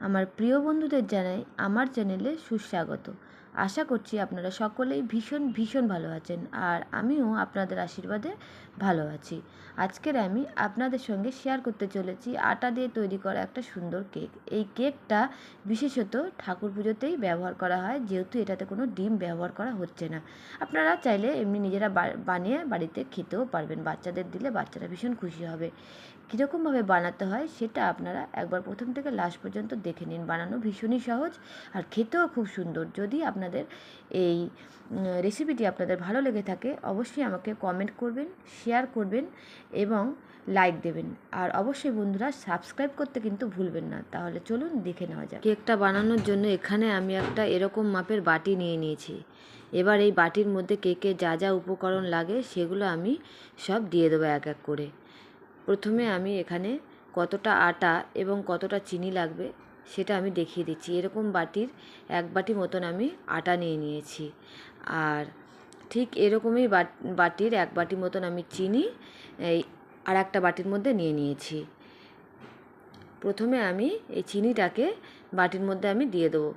আমার প্রিয় বন্ধুদের জানাই আমার চ্যানেলে সুস্বাগত। আশা করছি আপনারা সকলেই ভীষণ ভীষণ ভালো আছেন আর আমিও আপনাদের আশীর্বাদে ভালো আছি। আজকের আমি আপনাদের সঙ্গে শেয়ার করতে চলেছি আটা দিয়ে তৈরি করা একটা সুন্দর কেক এই কেকটা বিশেষত ঠাকুর পুজোতেই ব্যবহার করা হয়, যেহেতু এটাতে কোনো ডিম ব্যবহার করা হচ্ছে না। আপনারা চাইলে এমনি নিজেরা বানিয়ে বাড়িতে খেতেও পারবেন, বাচ্চাদের দিলে বাচ্চারা ভীষণ খুশি হবে। কীরকমভাবে বানাতে হয় সেটা আপনারা একবার প্রথম থেকে লাস্ট পর্যন্ত দেখে নিন। বানানো ভীষণই সহজ আর খেতেও খুব সুন্দর। যদি আপনাদের এই রেসিপিটি আপনাদের ভালো লেগে থাকে, অবশ্যই আমাকে কমেন্ট করবেন শেয়ার করবেন এবং লাইক দেবেন। আর অবশ্যই বন্ধুরা সাবস্ক্রাইব করতে কিন্তু ভুলবেন না। তাহলে চলুন দেখে নেওয়া যাক। কেকটা বানানোর জন্য এখানে আমি একটা এরকম মাপের বাটি নিয়ে নিয়েছি। এবার এই বাটির মধ্যে কেকে যা যা উপকরণ লাগে সেগুলো আমি সব দিয়ে দেবো এক এক করে। প্রথমে আমি এখানে কতটা আটা এবং কতটা চিনি লাগবে সেটা আমি দেখিয়ে দিচ্ছি। এরকম বাটির এক বাটি মতন আমি আটা নিয়ে নিয়েছি। আর ঠিক এরকমই বাট- বাটির এক বাটি মতন আমি চিনি এই আর একটা বাটির মধ্যে নিয়ে নিয়েছি। প্রথমে আমি এই চিনিটাকে বাটির মধ্যে আমি দিয়ে দেবো।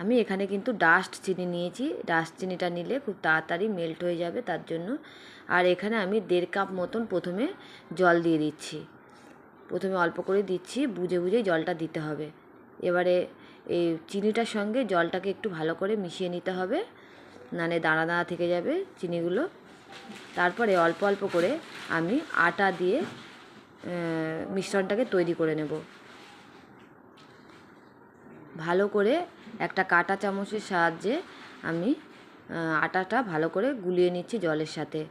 আমি এখানে কিন্তু ডাস্ট চিনি নিয়েছি। ডাস্ট চিনিটা নিলে খুব তাড়াতাড়ি মেল্ট হয়ে যাবে তার জন্য। আর এখানে আমি দেড় কাপ মতন প্রথমে জল দিয়ে দিচ্ছি। প্রথমে অল্প করে দিচ্ছি, বুঝে বুঝে জলটা দিতে হবে। এবারে এই চিনিটার সঙ্গে জলটাকে একটু ভালো করে মিশিয়ে নিতে হবে। নালে দানা দানা থেকে যাবে চিনিগুলো। তারপরে অল্প অল্প করে আমি আটা দিয়ে মিশ্রণটাকে তৈরি করে নেব। ভালো করে একটা কাঁটা চামচের সাহায্যে আমি আটাটা ভালো করে গুলিয়ে নিচ্ছি জলের সাথে।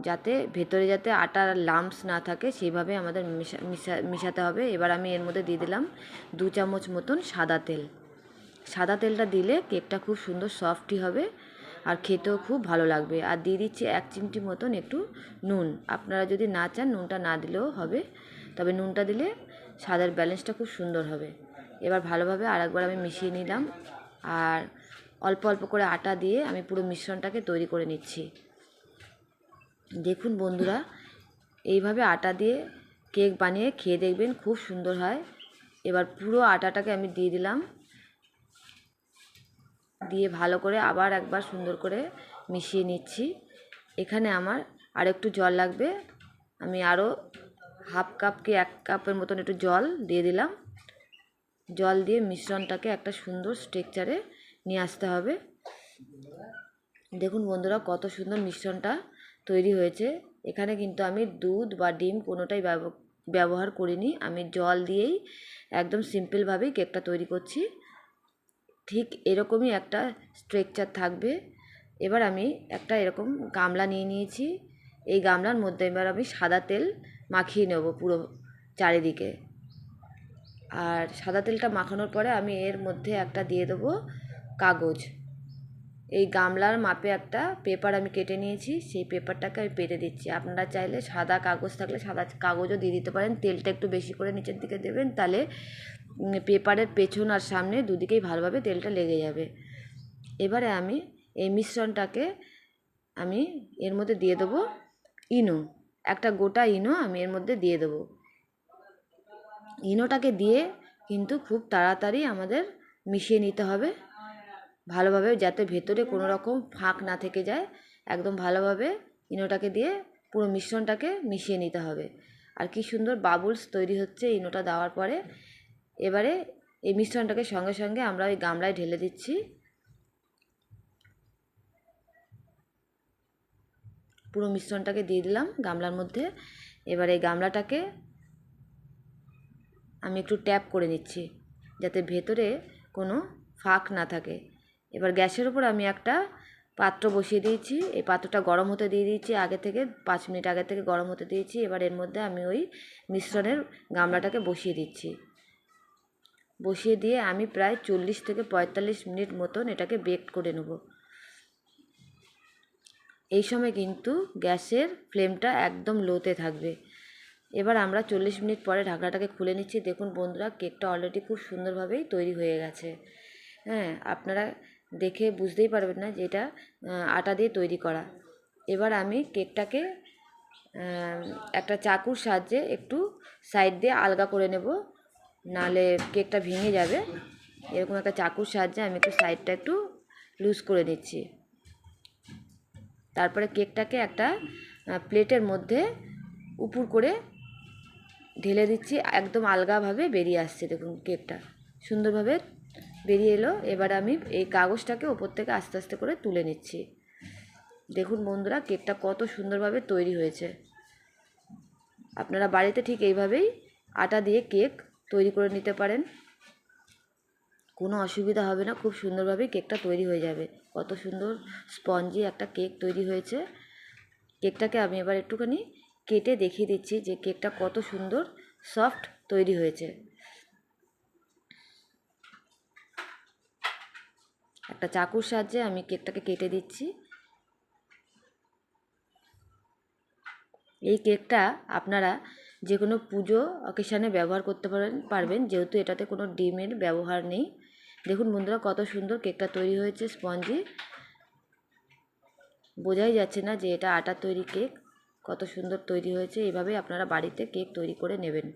যাতে ভেতরে যাতে আটার লাম্পস না থাকে, সেইভাবে আমাদের মিশা- মিশাতে হবে। এবার আমি এর মধ্যে দিয়ে দিলাম দু চামচ মতন সাদা তেল। সাদা তেলটা দিলে কেকটা খুব সুন্দর সফটই হবে আর খেতেও খুব ভালো লাগবে। আর দিয়ে দিচ্ছি এক চিমটি মতন একটু নুন। আপনারা যদি না চান, নুনটা না দিলেও হবে। তবে নুনটা দিলে স্বাদের ব্যালেন্সটা খুব সুন্দর হবে। এবার ভালোভাবে আরেকবার আমি মিশিয়ে নিলাম। আর অল্প অল্প করে আটা দিয়ে আমি পুরো মিশ্রণটাকে তৈরি করে নিচ্ছি। দেখুন বন্ধুরা, এইভাবে আটা দিয়ে কেক বানিয়ে খেয়ে দেখবেন খুব সুন্দর হয়। এবার পুরো আটাটাকে আমি দিয়ে দিলাম। দিয়ে ভালো করে আবার একবার সুন্দর করে মিশিয়ে নিচ্ছি। এখানে আমার আর একটু জল লাগবে। আমি আরও হাফ কাপ কি এক কাপের মতন একটু জল দিয়ে দিলাম। জল দিয়ে মিশ্রণটাকে একটা সুন্দর স্ট্রেকচারে নিয়ে আসতে হবে। দেখুন বন্ধুরা, কত সুন্দর মিশ্রণটা তৈরি হয়েছে। এখানে কিন্তু আমি দুধ বা ডিম কোনোটাই ব্যব- ব্যবহার করিনি। আমি জল দিয়েই একদম সিম্পলভাবেই কেকটা তৈরি করছি। ঠিক এরকমই একটা স্ট্রেকচার থাকবে। এবার আমি একটা এরকম গামলা নিয়ে নিয়েছি। এই গামলার মধ্যে এবার আমি সাদা তেল মাখিয়ে নেব পুরো চারিদিকে। আর সাদা তেলটা মাখানোর পরে আমি এর মধ্যে একটা দিয়ে দেবো কাগজ। এই গামলার মাপে একটা পেপার আমি কেটে নিয়েছি, সেই পেপারটাকে আমি পেতে দিচ্ছি। আপনারা চাইলে সাদা কাগজ থাকলে সাদা কাগজও দিয়ে দিতে পারেন। তেলটা একটু বেশি করে নিচের দিকে দেবেন, তাহলে পেপারের পেছন আর সামনে দুদিকেই ভালোভাবে তেলটা লেগে যাবে। এবারে আমি এই মিশ্রণটাকে আমি এর মধ্যে দিয়ে দেবো ইনো। একটা গোটা ইনো আমি এর মধ্যে দিয়ে দেবো। ইনোটাকে দিয়ে কিন্তু খুব তাড়াতাড়ি আমাদের মিশিয়ে নিতে হবে। ভালোভাবে যাতে ভেতরে কোনো রকম ফাঁক না থেকে যায়, একদম ভালোভাবে ইনোটাকে দিয়ে পুরো মিশ্রণটাকে মিশিয়ে নিতে হবে। আর কি সুন্দর বাবুলস তৈরি হচ্ছে ইনোটা দেওয়ার পরে। এবারে এই মিশ্রণটাকে সঙ্গে সঙ্গে আমরা ওই গামলায় ঢেলে দিচ্ছি। পুরো মিশ্রণটাকে দিয়ে দিলাম গামলার মধ্যে। এবারে গামলাটাকে আমি একটু ট্যাপ করে নিচ্ছি, যাতে ভেতরে কোনো ফাঁক না থাকে। এবার গ্যাসের উপর আমি একটা পাত্র বসিয়ে দিয়েছি। এই পাত্রটা গরম হতে দিয়ে দিয়েছি, আগে থেকে পাঁচ মিনিট আগে থেকে গরম হতে দিয়েছি। এবার এর মধ্যে আমি ওই মিশ্রণের গামলাটাকে বসিয়ে দিচ্ছি। বসিয়ে দিয়ে আমি প্রায় চল্লিশ থেকে পঁয়তাল্লিশ মিনিট মতন এটাকে বেক করে নেব। এই সময় কিন্তু গ্যাসের ফ্লেমটা একদম লোতে থাকবে। এবার আমরা চল্লিশ মিনিট পরে ঢাকনাটাকে খুলে নিচ্ছি। দেখুন বন্ধুরা, কেকটা অলরেডি খুব সুন্দরভাবেই তৈরি হয়ে গেছে। হ্যাঁ আপনারা দেখে বুঝতেই পারবেন না যে এটা আটা দিয়ে তৈরি করা। এবার আমি কেকটাকে একটা চাকুর সাহায্যে একটু সাইড দিয়ে আলগা করে নেব। নালে কেকটা ভেঙে যাবে। এরকম একটা চাকুর সাহায্যে আমি একটু সাইডটা একটু লুজ করে নিচ্ছি। তারপরে কেকটাকে একটা প্লেটের মধ্যে উপুর করে ঢেলে দিচ্ছি, একদম আলগাভাবে বেরিয়ে আসছে দেখুন কেকটা। সুন্দরভাবে বেরিয়ে এলো, এবার আমি এই কাগজটাকে ওপর থেকে আস্তে আস্তে করে তুলে নিচ্ছি। দেখুন বন্ধুরা, কেকটা কত সুন্দরভাবে তৈরি হয়েছে। আপনারা বাড়িতে ঠিক এইভাবেই আটা দিয়ে কেক তৈরি করে নিতে পারেন। কোনো অসুবিধা হবে না, খুব সুন্দরভাবে কেকটা তৈরি হয়ে যাবে। কত সুন্দর স্পঞ্জি একটা কেক তৈরি হয়েছে। কেকটাকে আমি এবার একটুখানি কেটে দেখিয়ে দিচ্ছি যে কেকটা কত সুন্দর সফট তৈরি হয়েছে। একটা চাকুর সাহায্যে আমি কেকটাকে কেটে দিচ্ছি। এই কেকটা আপনারা যে কোনো পুজো অকেশানে ব্যবহার করতে পারেন, পারবেন, যেহেতু এটাতে কোনো ডিমের ব্যবহার নেই। দেখুন বন্ধুরা, কত সুন্দর কেকটা তৈরি হয়েছে স্পঞ্জি। বোঝাই যাচ্ছে না যে এটা আটার তৈরি কেক। কত সুন্দর তৈরি হয়েছে এভাবেই আপনারা বাড়িতে কেক তৈরি করে নেবেন।